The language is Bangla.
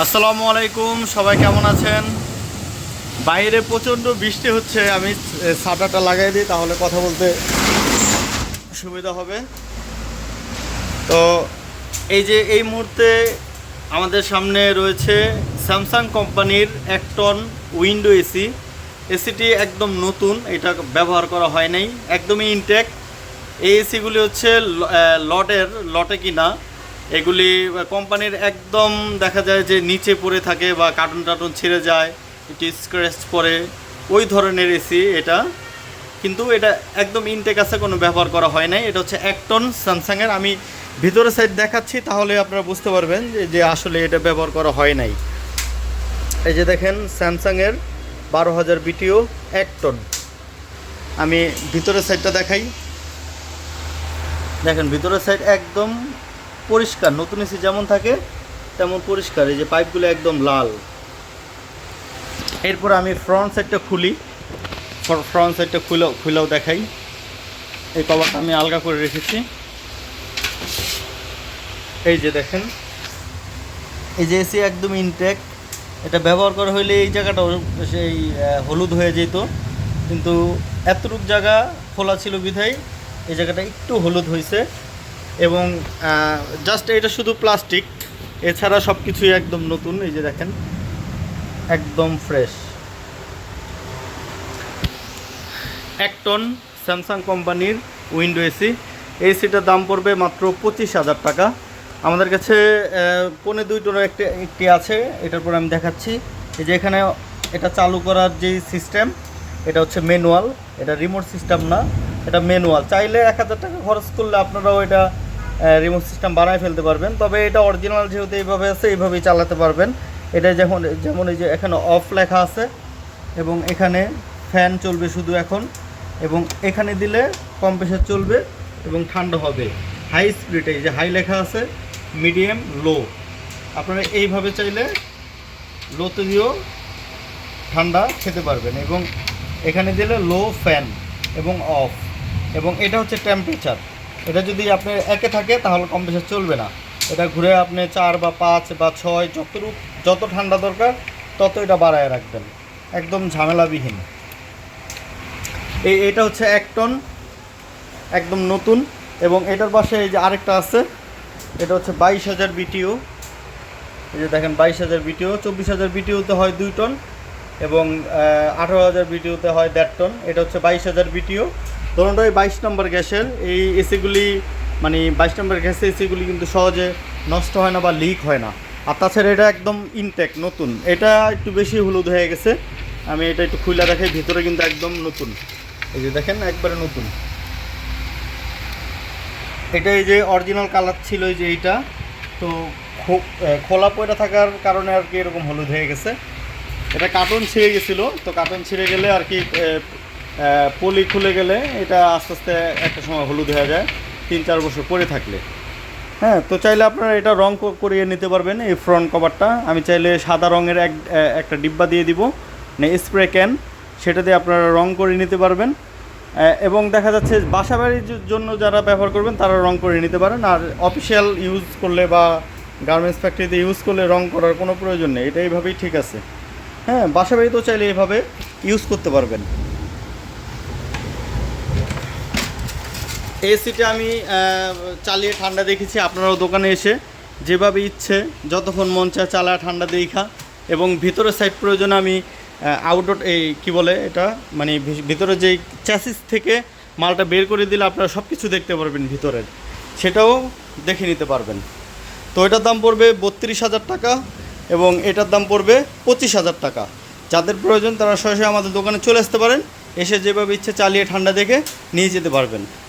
আসসালামু আলাইকুম, সবাই কেমন আছেন? বাইরে প্রচণ্ড বৃষ্টি হচ্ছে, আমি সাটাটা লাগাই দিই, তাহলে কথা বলতে সুবিধা হবে। তো এই যে এই মুহূর্তে আমাদের সামনে রয়েছে স্যামসাং কোম্পানির এক টন উইন্ডো এসি। এসিটি একদম নতুন, এটা ব্যবহার করা হয় নাই, একদমই ইনটেক এই এসিগুলি হচ্ছে লটের, লটে কিনা। এগুলি কোম্পানির একদম দেখা যায় যে নিচে পড়ে থাকে বা কার্টুন টার্টুন ছিঁড়ে যায়, একটু স্ক্র্যাচ পরে ওই ধরনের এসি এটা। কিন্তু এটা একদম ইনটেক আছে, কোনো ব্যবহার করা হয় নাই। এটা হচ্ছে এক টন স্যামসাংয়ের আমি ভিতরে সাইড দেখাচ্ছি, তাহলে আপনারা বুঝতে পারবেন যে যে আসলে এটা ব্যবহার করা হয় নাই। এই যে দেখেন স্যামসাংয়ের বারো হাজার বিটিও এক টন আমি ভিতরের সাইডটা দেখাই। দেখেন, ভিতরের সাইড একদম পরিষ্কার, নতুন এসি যেমন থাকে, তেমন পরিষ্কার। এই যে পাইপগুলো একদম লাল। এরপর আমি ফ্রন্ট সাইডটা খুলি। ফ্রন্ট সাইডটা খুলেও খুলেও দেখাই। এই কভারটা আমি আলগা করে রেখেছি। এই যে দেখেন। এই যে এসি একদম ইনটেক এটা ব্যবহার করা হইলে এই জায়গাটা সেই হলুদ হয়ে যেত। কিন্তু এতটুক জায়গা খোলা ছিল বিধায় এই জায়গাটা একটু হলুদ হয়েছে এবং জাস্ট এটা শুধু প্লাস্টিক এছাড়া সব কিছুই একদম নতুন, এই যে দেখেন, একদম ফ্রেশ এক টন স্যামসাং কোম্পানির উইন্ডো এসি এসিটার দাম পড়বে মাত্র পঁচিশ হাজার টাকা। আমাদের কাছে পৌনে দুই টনের একটি একটি আছে, এটার পর আমি দেখাচ্ছি। এই যে এখানে এটা চালু করার যে সিস্টেম এটা হচ্ছে ম্যানুয়াল এটা রিমোট সিস্টেম না, এটা ম্যানুয়াল চাইলে এক হাজার টাকা খরচ করলে আপনারাও এটা রিমোট সিস্টেম বানায় ফেলতে পারবেন। তবে এটা অরিজিনাল যেহেতু এইভাবে আছে, এইভাবেই চালাতে পারবেন। এটা যেমন যেমন এই যে এখানে অফ লেখা আছে এবং এখানে ফ্যান চলবে শুধু এখন এবং এখানে দিলে কম্প্রেসার চলবে এবং ঠান্ডা হবে। হাই স্পিডে এই যে হাই লেখা আছে মিডিয়াম লো আপনারা এইভাবে চাইলে লোতে দিয়েও ঠান্ডা খেতে পারবেন এবং এখানে দিলে লো ফ্যান এবং অফ এবং এটা হচ্ছে টেম্পারেচার এটা যদি আপনার একে থাকে, তাহলে কম বেশি চলবে না। এটা ঘুরে আপনি চার বা পাঁচ বা ছয়, যতটুক, যত ঠান্ডা দরকার, তত এটা বাড়ায় রাখবেন। একদম ঝামেলাবিহীন। এই, এটা হচ্ছে এক টন, একদম নতুন, এবং এটার পাশে এই যে আরেকটা আছে, এটা হচ্ছে বাইশ হাজার বিটিও। এই যে দেখেন, বাইশ হাজার বিটিও, চব্বিশ হাজার বিটিওতে হয় দুই টন, এবং আঠারো হাজার বিটিওতে হয় দেড় টন। এটা হচ্ছে বাইশ হাজার বিটিও। ধরুনটা ওই বাইশ নম্বর গ্যাসের এই এসিগুলি মানে বাইশ নম্বর গ্যাসের এসিগুলি কিন্তু সহজে নষ্ট হয় না বা লিক হয় না। আর তাছাড়া এটা একদম ইনটেক নতুন। এটা একটু বেশি হলুদ হয়ে গেছে। আমি এটা একটু খুলে দেখাই, ভিতরে কিন্তু একদম নতুন। এই যে দেখেন, একবারে নতুন। এটা এই যে অরিজিনাল কালার ছিল এই যে এইটা। তো খোলা পয়টা থাকার কারণে আর কি এরকম হলুদ হয়ে গেছে। এটা কার্টন ছিঁড়ে গেছিল। তো কার্টন ছিঁড়ে গেলে আর কি পলি খুলে গেলে এটা আস্তে আস্তে একটা সময় হলুদ হয়ে যায়, তিন চার বছর পরে থাকলে। হ্যাঁ তো চাইলে আপনারা এটা রং করিয়ে নিতে পারবেন, এই ফ্রন্ট কভারটা আমি চাইলে সাদা রঙের এক একটা ডিব্বা দিয়ে দিব মানে স্প্রে ক্যান সেটা দিয়ে আপনারা রং করে নিতে পারবেন। এবং দেখা যাচ্ছে বাসা বাড়ির জন্য যারা ব্যবহার করবেন, তারা রং করে নিতে পারেন। আর অফিসিয়াল ইউজ করলে বা গার্মেন্টস ফ্যাক্টরিতে ইউজ করলে রং করার কোনো প্রয়োজন নেই। এটা এইভাবেই ঠিক আছে। হ্যাঁ বাসা বাড়িতেও চাইলে এইভাবে ইউজ করতে পারবেন। এসিটা আমি চালিয়ে ঠান্ডা দেখেছি, আপনারাও দোকানে এসে যেভাবে ইচ্ছে, যতক্ষণ মন চায় চালা ঠান্ডা দেখা। এবং ভিতরের সাইড প্রয়োজনে আমি আউটডোর এই কি বলে এটা মানে ভিতরে যেই চ্যাসিস থেকে মালটা বের করে দিলে আপনারা সব কিছু দেখতে পারবেন ভিতরের সেটাও দেখে নিতে পারবেন। তো এটার দাম পড়বে বত্রিশ হাজার টাকা এবং এটার দাম পড়বে পঁচিশ হাজার টাকা। যাদের প্রয়োজন তারা সরাসরি আমাদের দোকানে চলে আসতে পারেন, এসে যেভাবে ইচ্ছে চালিয়ে ঠান্ডা দেখে নিয়ে যেতে পারবেন।